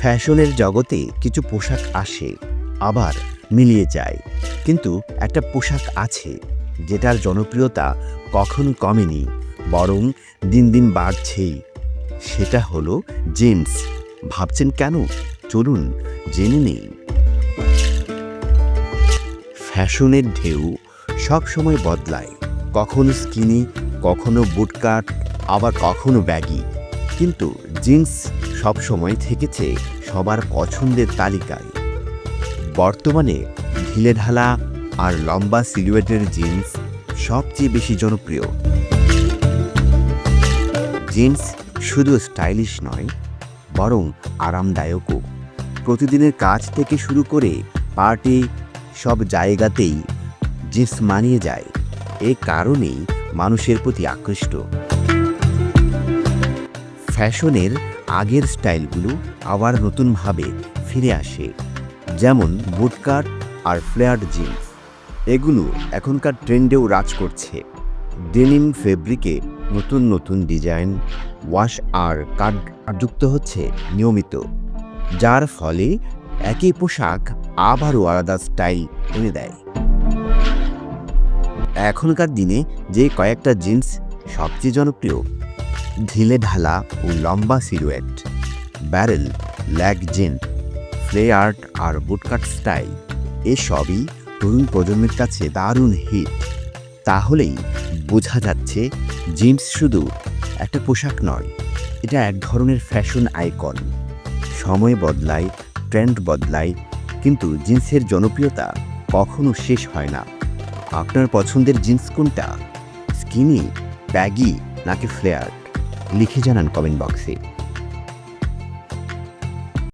ফ্যাশনের জগতে কিছু পোশাক আসে, আবার মিলিয়ে যায়। কিন্তু একটা পোশাক আছে, যেটার জনপ্রিয়তা কখনো কমেনি, বরং দিন দিন বাড়ছেই। সেটা হলো জিন্স। ভাবছেন কেন? চলুন জেনে নেই। ফ্যাশনের ঢেউ সব সময় বদলায়। কখনো স্কিনি, কখনো বুটকাট আবার কখনো ব্যাগি। কিন্তু জিন্স সবসময় থেকেছে সবার পছন্দের তালিকায়। বর্তমানে ঢিলেঢালা আর লম্বা সিলুয়েটের জিন্স সবচেয়ে বেশি জনপ্রিয়। জিন্স শুধু স্টাইলিশ নয়, বরং আরামদায়কও। প্রতিদিনের কাজ থেকে শুরু করে পার্টি সব জায়গাতেই জিন্স মানিয়ে যায়। এ কারণেই মানুষের প্রতি আকৃষ্ট। ফ্যাশনের আগের স্টাইলগুলো আবার নতুনভাবে ফিরে আসে, যেমন বুটকাট আর ফ্লেয়ার্ড জিন্স এগুলো এখনকার ট্রেন্ডেও রাজ করছে। ডেনিম ফেব্রিকে নতুন নতুন ডিজাইন ওয়াশ আর কাট যুক্ত হচ্ছে নিয়মিত, যার ফলে একই পোশাক আবারও আলাদা স্টাইল এনে দেয়। এখনকার দিনে যে কয়েকটা জিন্স সবচেয়ে জনপ্রিয় ঢিলে ঢালা ও লম্বা silhouette, barrel, leg jean, flared আর বুটকাট স্টাইল এসবই তরুণ প্রজন্মের কাছে দারুণ হিট। তাহলেই বোঝা যাচ্ছে জিন্স শুধু একটা পোশাক নয়, এটা এক ধরনের ফ্যাশন আইকন। সময় বদলায়, ট্রেন্ড বদলায়, কিন্তু জিন্সের জনপ্রিয়তা কখনো শেষ হয় না। আপনার পছন্দের জিন্স কোনটা? স্কিনি, ব্যাগি নাকি ফ্লেয়ার লিখে জানান কমেন্ট বক্সে।